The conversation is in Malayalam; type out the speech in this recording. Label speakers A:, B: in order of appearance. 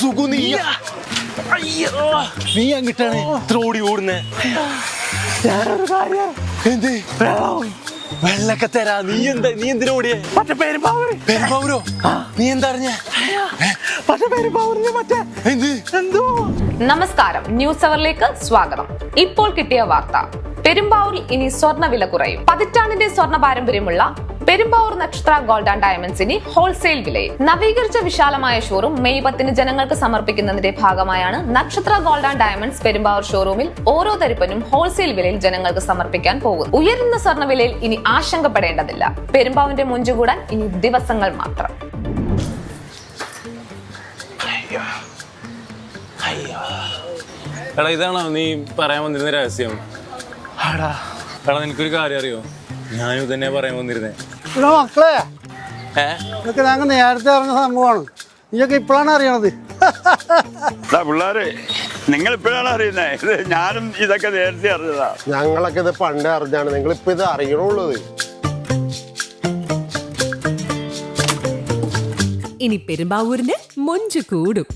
A: സുഖു നീ നീ അങ്ങിട്ടാണ് ഇത്ര ഓടി ഓടുന്നേ.
B: ഞാനൊരു കാര്യം
A: എന്ത്?
B: വെള്ളം
A: വെള്ളൊക്കെ തരാ. നീ എന്താ നീ എന്തിനാ ഓടിയേ?
B: മറ്റേ പെരുമ്പാവൂര്.
A: പെരുമ്പാവൂരോ? നീ എന്താ അറിഞ്ഞ?
B: മറ്റേ പെരുമ്പാവൂരിൽ മറ്റേ
A: എന്ത്?
B: എന്തോ?
C: നമസ്കാരം. ന്യൂസ് അവറിലേക്ക് സ്വാഗതം. ഇപ്പോൾ കിട്ടിയ വാർത്ത. പെരുമ്പാവൂരിൽ ഇനി സ്വർണ വില കുറയും. പതിറ്റാണ്ടിന്റെ സ്വർണ പാരമ്പര്യമുള്ള Perumbavoor Nakshatra gold and diamonds ഇനി ഹോൾസെയിൽ വിലയിൽ. നവീകരിച്ച വിശാലമായ ഷോറൂം മെയ് പത്തിന് ജനങ്ങൾക്ക് സമർപ്പിക്കുന്നതിന്റെ ഭാഗമായാണ് നക്ഷത്ര ഗോൾഡ് ആൻഡ് ഡയമണ്ട്സ് പെരുമ്പാവൂർ ഷോറൂമിൽ ഓരോ തരിപ്പനും ഹോൾസെയിൽ വിലയിൽ ജനങ്ങൾക്ക് സമർപ്പിക്കാൻ പോകും ഉയരുന്ന സ്വർണ വിലയിൽ ഇനി ആശങ്കപ്പെടേണ്ടതില്ല. പെരുമ്പാവിന്റെ മുഞ്ചുകൂടാൻ ഇനി ദിവസങ്ങൾ മാത്രം.
D: എടാ ഇതാണോ നീ പറയാൻ വന്നിരുന്ന രഹസ്യം? എടാ നിനക്കൊരു കാര്യം അറിയോ? ഞാനും ഇതന്നെ പറയാൻ വന്നിരുന്നേ.
E: ഇവിടെ മക്കളെ. ഇതൊക്കെ ഞങ്ങൾ നേരത്തെ അറിഞ്ഞ സംഭവമാണ്. നീയൊക്കെ ഇപ്പോഴാണ് അറിയണത്.
F: പിള്ളേരെ നിങ്ങൾ ഇപ്പോഴാണ് അറിയുന്നത് ഇത് ഞാനും ഇതൊക്കെ നേരത്തെ അറിഞ്ഞതാ.
G: ഞങ്ങളൊക്കെ ഇത് പണ്ടേ അറിഞ്ഞാണ്. നിങ്ങൾ ഇപ്പൊ ഇത് അറിയണുള്ളത്.
H: ഇനി പെരുമ്പാവൂരിന് മൊഞ്ചു കൂടും.